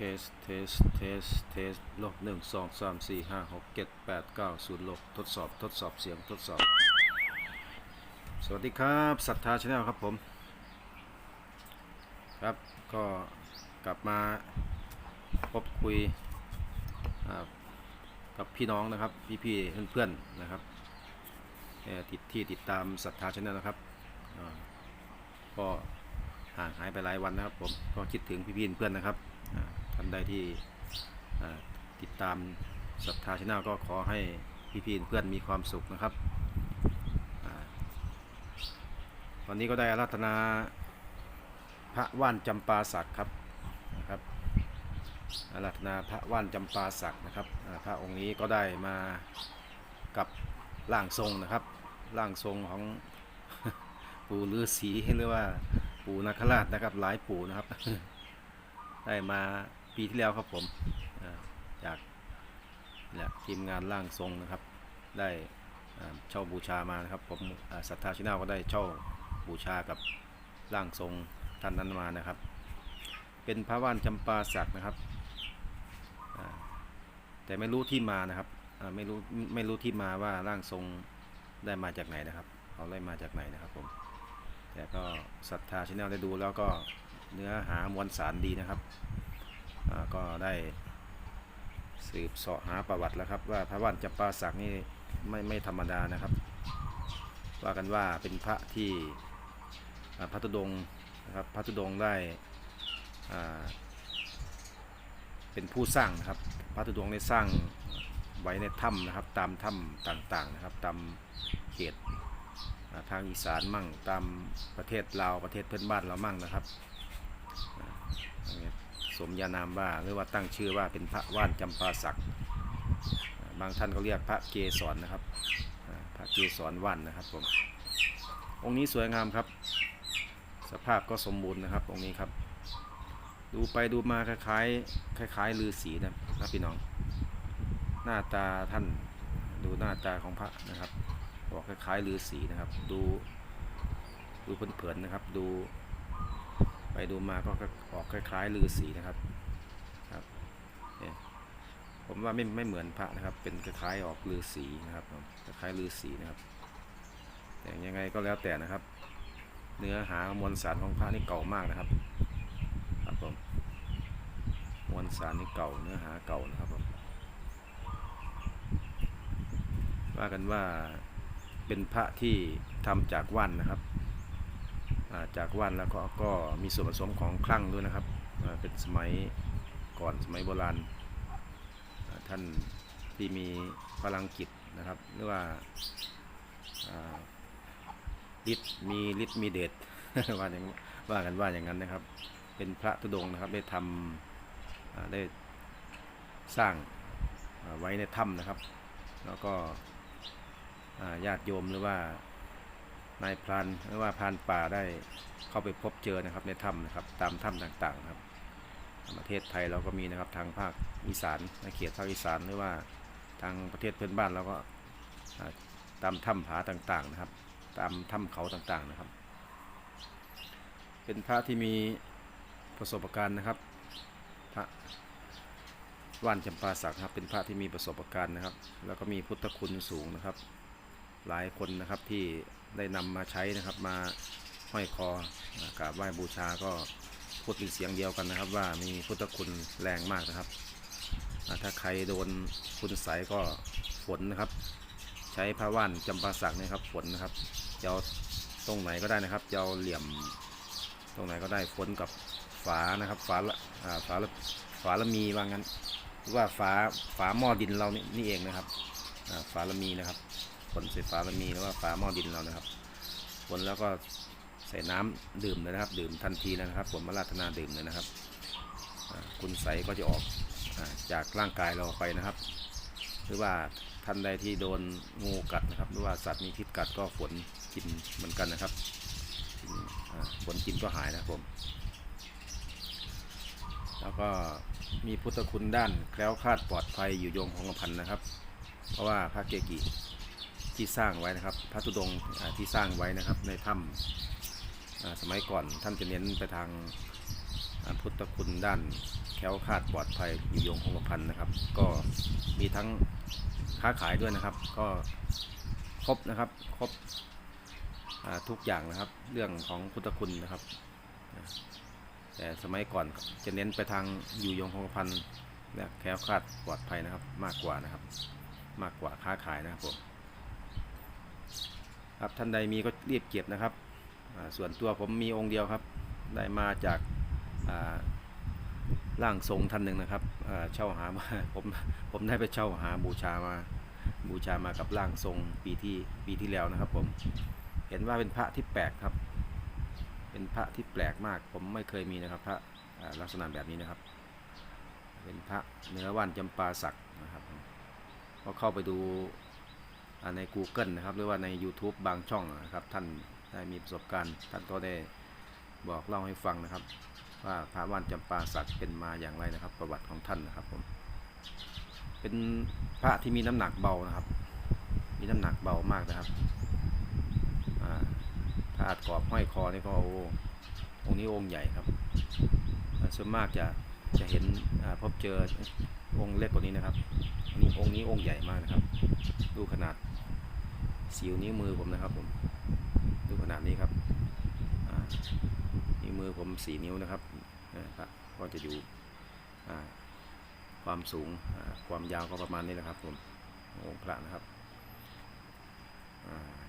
เทส เทส เทส เทส ลบหนึ่งสองสามสี่ห้าหกเจ็ดแปดเก้าศูนย์ลบ ทดสอบ ทดสอบ เสียง ทดสอบ สวัสดีครับ ศรัทธาชาแนลครับผม ครับ ก็กลับมาพบคุยกับพี่น้องนะครับ พี่ๆ เพื่อนๆ นะครับ ติดที่ติดตามศรัทธาชาแนลนะครับ ก็ห่างหายไปหลายวันนะครับผม ก็คิดถึงพี่ๆ เพื่อนนะครับานใดที่ติดตามศรัทธาชาแนลก็ขอให้พี่ๆเพื่อนมีความสุขนะครับอ่าวันนี้ก็ได้อาราธนาพระว่านจำปาสักครับนะครับอาราธนาพระว่านจำปาสักนะครับพระองค์นี้ก็ได้มากับร่างทรงนะครับร่างทรงของปู่ฤาษีหรือว่าปู่นาคราชนะครับหลายปู่นะครับ ได้มา ปีที่แล้วครับผมอ่าจากเนี่ยทีมงานร่างทรงนะครับ ได้เช่าบูชามานะครับ ผมศรัทธาชินาก็ได้เช่าบูชากับร่างทรงท่านนั้นมานะครับ เป็นพระว่านจำปาสักนะครับแต่ไม่รู้ที่มานะครับไม่รู้ไม่รู้ที่มาว่าร่างทรงได้มาจากไหนนะครับเขาได้มาจากไหนนะครับผมแต่ก็ศรัทธาชแนลได้ดูแล้วก็เนื้อหามวลสารดีนะครับ ก็ได้สืบเสาะหาประวัติแล้วครับ ว่าพระว่านจำปาสักนี่ไม่ไม่ธรรมดานะครับ ว่ากันว่าเป็นพระที่พระธุดงนะครับพระธุดงได้เป็นผู้สร้างนะครับ พระธุดงได้สร้างไว้ในถ้ำนะครับ ตามถ้ำต่างๆนะครับ ตามเขตทางอีสานมั่งตามประเทศลาวประเทศเพื่อนบ้านเรามั่งนะครับ สมญานามว่าหรือว่าตั้งชื่อว่าเป็นพระว่านจำปาสักบางท่านก็เรียกพระเกศรนะครับ พระเกศรว่านนะครับผมองค์นี้สวยงามครับ สภาพก็สมบูรณ์นะครับองค์นี้ครับ ดูไปดูมาคล้ายๆ คล้ายๆลือสีนะนะพี่น้อง หน้าตาท่านดูหน้าตาของพระนะครับออกคล้ายๆฤาษีนะครับ ดูดูเผินๆนะครับ ดู ไปดูมาก็ออกคล้ายๆฤาษีนะครับครับเนี่ยผมว่าไม่ไม่เหมือนพระนะครับ เป็นคล้ายๆออกฤาษีนะครับคล้ายๆฤาษีนะครับแต่ยังไงก็แล้วแต่นะครับ เนื้อหามวลสารของพระนี่เก่ามากนะครับครับผมมวลสารนี่เก่าเนื้อหาเก่านะครับผมว่ากันว่าเป็นพระที่ทำจากว่านนะครับ จากว่านแล้วก็ก็มีส่วนผสมของคลั่งด้วยนะครับ เป็นสมัยก่อนสมัยโบราณท่านที่มีพลังจิตนะครับหรือว่าฤทธิ์มีฤทธิ์มีเดชว่าอย่างว่ากันว่าอย่างนั้นนะครับ เป็นพระธุดงนะครับได้ทำได้สร้างไว้ในถ้ำนะครับ แล้วก็ญาติโยมหรือว่า นายพรานหรือว่าพรานป่าได้เข้าไปพบเจอนะครับในถ้ำนะครับตามถ้ำต่างๆนะครับประเทศไทยเราก็มีนะครับทางภาคอีสานในเขตภาคอีสานหรือว่าทางประเทศเพื่อนบ้านเราก็ตามถ้ำผาต่างๆนะครับ ตามถ้ำเขาต่างๆนะครับ เป็นพระที่มีประสบการณ์นะครับพระว่านจำปาสักครับเป็นพระที่มีประสบการณ์นะครับ แล้วก็มีพุทธคุณสูงนะครับ หลายคนนะครับที่ได้นำมาใช้นะครับมาห้อยคอกราบไหว้บูชาก็พูดเป็นเสียงเดียวกันนะครับ ว่ามีพุทธคุณแรงมากนะครับ ถ้าใครโดนคุณใสยก็ฝนนะครับ ใช้พระว่านจำปาสักนะครับฝนนะครับจะเอาตรงไหนก็ได้นะครับจะเอาเหลี่ยมตรงไหนก็ได้ฝนกับฝานะครับฝาละฝาละฝาละมีว่างั้นว่าฝาฝาหม้อดินเรานี่นี่เองนะครับฝาละมีนะครับ ผลใส่ฝาละมีหรือว่าฝาหม้อดินเรานะครับผลแล้วก็ใส่น้ำดื่มเลยนะครับ ดื่มทันทีเลยนะครับผมมาราธนาดื่มเลยนะครับคุณใสก็จะออกจากร่างกายเราไปนะครับ หรือว่าท่านใดที่โดนงูกัดนะครับ หรือว่าสัตว์มีพิษกัดก็ฝนกินเหมือนกันนะครับฝนกินก็หายนะครับผม แล้วก็มีพุทธคุณด้านแคล้วคลาดปลอดภัยอยู่ยงคงกระพันนะครับ เพราะว่าพระเกกิ ที่สร้างไว้นะครับ พระธุดงค์ที่สร้างไว้นะครับในถ้ำสมัยก่อนท่านจะเน้นไปทางพุทธคุณด้านแคล้วคลาดปลอดภัยอยู่ยงคงกระพันนะครับ ก็มีทั้งค้าขายด้วยนะครับ ก็ครบนะครับครบทุกอย่างนะครับ เรื่องของพุทธคุณนะครับ แต่สมัยก่อนจะเน้นไปทางอยู่ยงคงกระพันและแคล้วคลาดปลอดภัยนะครับ มากกว่านะครับ มากกว่าค้าขายนะครับผม ครับท่านใดมีก็รีบเก็บนะครับ ส่วนตัวผมมีองค์เดียวครับ ได้มาจากร่างทรงท่านหนึ่งนะครับเช่าหามาผมผมได้ไปเช่าหาบูชามาบูชามากับร่างทรงปีที่ปีที่แล้วนะครับ ผมเห็นว่าเป็นพระที่แปลกครับ เป็นพระที่แปลกมาก ผมไม่เคยมีนะครับ พระลักษณะแบบนี้นะครับ เป็นพระเนื้อว่านจำปาสักนะครับก็เข้าไปดู ใน Google นะครับ หรือว่าใน YouTube บางช่องนะครับ ท่านได้มีประสบการณ์ ท่านก็ได้บอกเล่าให้ฟังนะครับ ว่าพระว่านจำปาสักเป็นมาอย่างไรนะครับ ประวัติของท่านนะครับผมเป็นพระที่มีน้ำหนักเบานะครับ มีน้ำหนักเบามากนะครับถ้าอาจกรอบห้อยคอนี่ก็โอ้องค์นี้องค์ใหญ่ครับส่วนมากจะจะเห็นพบเจอองค์เล็กกว่านี้นะครับนนี้องค์นี้องค์ใหญ่มากนะครับ ดูขนาดสิวนิ้วมือผมนะครับผมดูขนาดนี้ครับนิ้วมือผมสี่นิ้วนะครับก็จะอยู่ความสูงความยาวก็ประมาณนี้แหละครับผมองค์พระนะครับ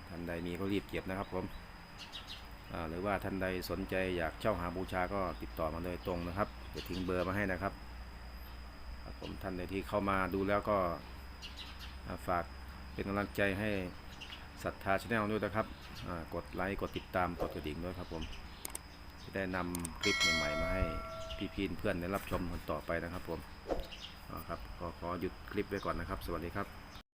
ท่านใดมีก็รีบเก็บนะครับผมหรือว่าท่านใดสนใจอยากเช่าหาบูชาก็ติดต่อมาโดยตรงนะครับจะทิ้งเบอร์มาให้นะครับผมท่านใดที่เข้ามาดูแล้วก็ ฝากเป็นกำลังใจให้ศรัทธาชาแนลด้วยนะครับกดไลค์กดติดตามกดกระดิ่งด้วยครับผมจะได้นำคลิปใหม่ๆมาให้พี่ๆเพื่อนได้รับชมกันต่อไปนะครับผมครับขอขอหยุดคลิปไว้ก่อนนะครับ สวัสดีครับ